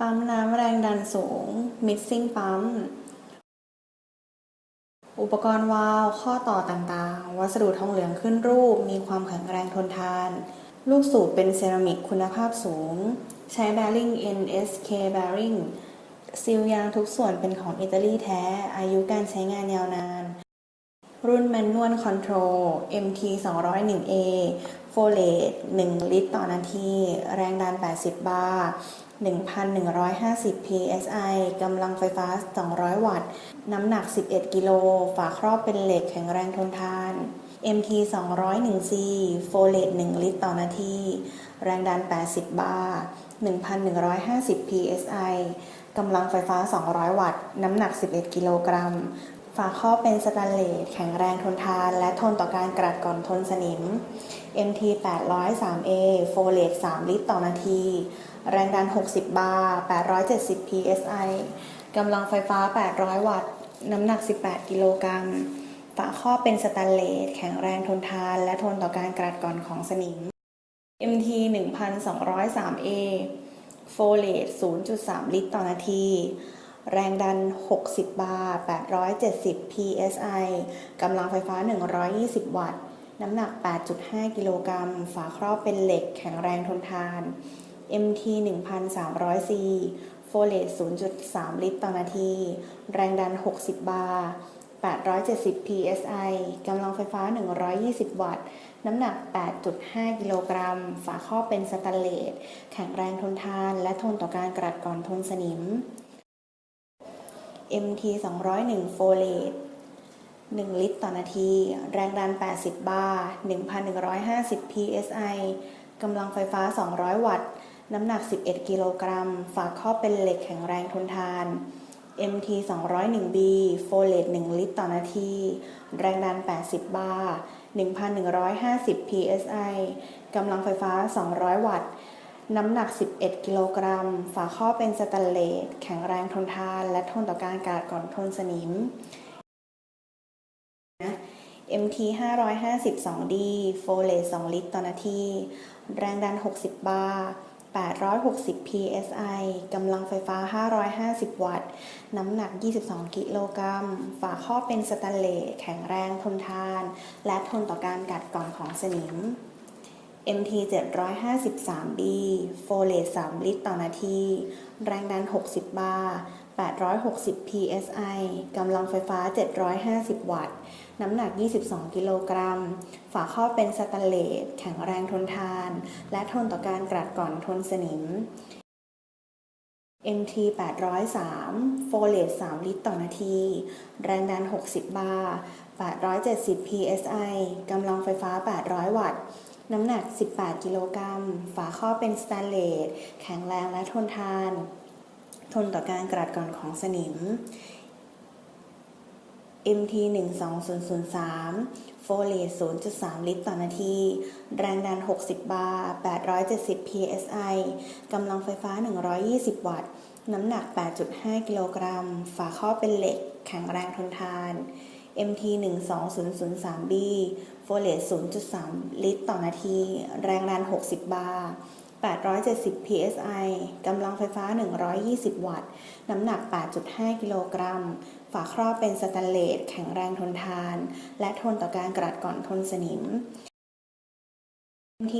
ปั๊มน้ำแรงดันสูง mixing ปั๊ม อุปกรณ์วาล์วข้อต่อต่างๆ วัสดุทองเหลืองขึ้นรูป มีความแข็งแรงทนทาน ลูกสูบเป็นเซรามิกคุณภาพสูง ใช้ bearing NSK bearing ซีลยางทุกส่วนเป็นของอิตาลีแท้ อายุการใช้งานยาวนาน รุ่น Manual Control MT 201A f o l a t e 1ลิตรต่อนาที แรงดัน 80 บาร์1,150 psi กำลังไฟฟ้า 200 วัตต์ น้ำหนัก 11 กิโล ฝาครอบเป็นเหล็กแข็งแรงทนทาน MT 201C f o l a t e 1ลิตรต่อนาที แรงดัน 80 บาร์1,150 psi กำลังไฟฟ้า 200 วัตต์ น้ำหนัก 11 กิโลกรัม ฝาครอบเป็นสแตนเลสแข็งแรงทนทาน และทนต่อการกรัดก่อนทนสนิม MT 803A f o l a t e 3ลิตรต่อนาที แรงดัน 60 บาร์ 870 psi กำลังไฟฟ้า 800 วัตต์ น้ำหนัก 18 กิโลกรัม ฝาครอบเป็นสแตนเลสแข็งแรงทนทาน และทนต่อการกรัดก่อนของสนิม MT 1203A โฟเลต0.3 ลิตรต่อนาที แรงดัน 60 บาร์ 870 psi กำลังไฟฟ้า 120 วัตต์ น้ำหนัก 8.5 กิโลกรัม ฝาครอบเป็นเหล็กแข็งแรงทนทาน MT 1300C โฟเลต0.3 ลิตรต่อนาที แรงดัน 60 บาร์ 870 psi กำลังไฟฟ้า 120 วัตต์ น้ำหนัก 8.5 กิโลกรัม ฝาครอบเป็นสแตนเลส แข็งแรงทนทาน และทนต่อการกรัดก่อนทนสนิม MT 201โฟเลต1 ลิตรต่อนาที แรงดัน 80 บาร์ 1,150 psi กำลังไฟฟ้า 200 วัตต์ น้ำหนัก 11 กิโลกรัม ฝาครอบเป็นเหล็กแข็งแรงทนทาน MT 201B โฟเลต1 ลิตรต่อนาที แรงดัน 80 บาร์ 1,150 psi กำลังไฟฟ้า 200 วัตต์ น้ำหนัก 11 กิโลกรัม ฝาครอบเป็นสแตนเลส แข็งแรงทนทาน และทนต่อการกาดก่อนทนสนิม MT 552D โฟเลต2ลิตรต่อนาที แรงดัน 60 บาร์860 psi กำลังไฟฟ้า 550 วัตต์ น้ำหนัก 22 กิโลกรัม ฝาครอบเป็นสแตนเลส แข็งแรงทนทาน และทนต่อการกัดก่อนของสนิม MT 753B โฟเลต3ลิตรต่อนาที แรงดัน 60 บาร์ 860 psi กำลังไฟฟ้า 750 วัตต์ น้ำหนัก 22 กิโลกรัม ฝาครอบเป็นสแตนเลส แข็งแรงทนทาน และทนต่อการกรัดก่อนทนสนิม MT 803 โฟเลต3ลิตรต่อนาที แรงดัน 60 บาร์ 870 psi กำลังไฟฟ้า 800 วัตต์ น้ำหนัก 18 กิโลกรัม ฝาครอบเป็นสแตนเลส แข็งแรงและทนทาน ทนต่อการกรัดก่อนของสนิม MT 12003โฟเลต0.3 ลิตรต่อนาที แรงดัน 60 บาร์ 870 psi กำลังไฟฟ้า 120 วัตต์ น้ำหนัก 8.5 กิโลกรัม ฝาครอบเป็นเหล็ก แข็งแรงทนทาน MT 12003B โฟเลต0.3 ลิตรต่อนาที แรงดัน 60 บาร์870 psi กำลังไฟฟ้า 120 วัตต์ น้ำหนัก 8.5 กิโลกรัม ฝาครอบเป็นสแตนเลส แข็งแรงทนทาน และทนต่อการกรัดก่อนทนสนิม MT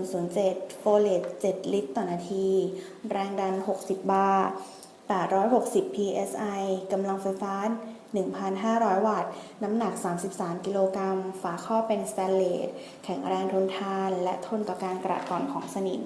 15007โฟเลต7ลิตรต่อนาที แรงดัน 60 บาร์ 160 psi กำลังไฟฟ้า 1,500 วัตต์ น้ำหนัก 33 กิโลกรัม ฝาครอบเป็นสแตนเลส แข็งแรงทนทาน และทนต่อการกระก่อนของสนิม